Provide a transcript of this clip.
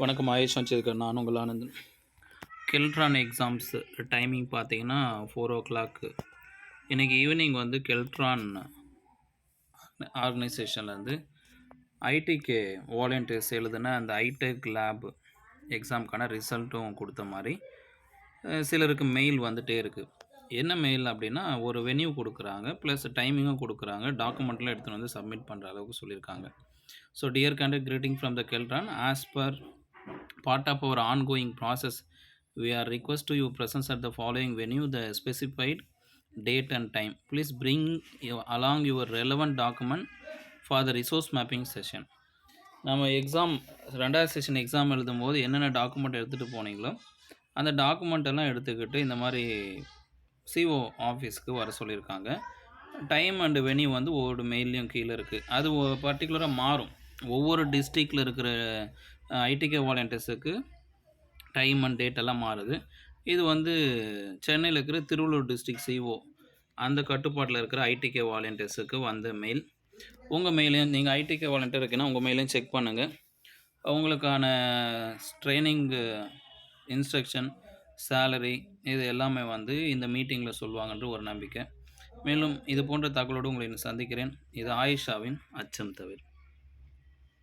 வணக்கம் ஆயுஷ் வச்சிருக்கேன் நான் உங்கள் ஆனந்தன். கெல்ட்ரான் எக்ஸாம்ஸ் டைமிங் பார்த்தீங்கன்னா ஃபோர் ஓ கிளாக்கு இன்றைக்கி ஈவினிங் வந்து கெல்ட்ரான் ஆர்கனைசேஷன்லேருந்து ஐடிக்கு வாலண்டியர்ஸ் எழுதின அந்த ஐடெக் லேப் எக்ஸாமுக்கான ரிசல்ட்டும் கொடுத்த மாதிரி சிலருக்கு மெயில் வந்துகிட்டே இருக்குது என்ன மெயில் அப்படின்னா ஒரு வென்யூ கொடுக்குறாங்க ப்ளஸ் டைமிங்கும் கொடுக்குறாங்க டாக்குமெண்ட்லாம் எடுத்துகிட்டு வந்து சப்மிட் பண்ணுற அளவுக்கு சொல்லியிருக்காங்க. So dear conduct greeting from the Keltron as per part of our ongoing process. We are request to your presence at the following venue, the specified date and time. Please bring your, along your relevant document for the resource mapping session நம்ம exam ரெண்டாவது session exam எழுதும் போது என்னென்ன document எடுத்துகிட்டு போனீங்களோ அந்த document எல்லாம் எடுத்துக்கிட்டு இந்த மாதிரி சிஓ ஆஃபீஸ்க்கு வர சொல்லியிருக்காங்க டைம் அண்ட் வெனியூ வந்து ஒவ்வொரு மெயிலையும் கீழே இருக்குது அது பர்டிகுலராக மாறும் ஒவ்வொரு டிஸ்ட்ரிக்டில் இருக்கிற ஐடிகே வாலண்டியர்ஸுக்கு டைம் அண்ட் டேட் எல்லாம் மாறுது. இது வந்து சென்னையில் இருக்கிற திருவள்ளூர் டிஸ்ட்ரிக்ட் சிஓ அந்த கட்டுப்பாட்டில் இருக்கிற ஐடிகே வாலண்டியர்ஸுக்கு வந்த மெயில் உங்கள் மெயிலையும் நீங்கள் ஐடிகே வாலண்டியர் இருக்குன்னா உங்கள் மெயிலையும் செக் பண்ணுங்கள் உங்களுக்கான ட்ரைனிங்கு இன்ஸ்ட்ரக்ஷன் சேலரி இது எல்லாமே வந்து இந்த மீட்டிங்கில் சொல்லுவாங்கன்ற ஒரு நம்பிக்கை. மேலும் இது போன்ற தகவலோடு உங்களை சந்திக்கிறேன். இது ஆயிஷாவின் அச்சம் தவிர.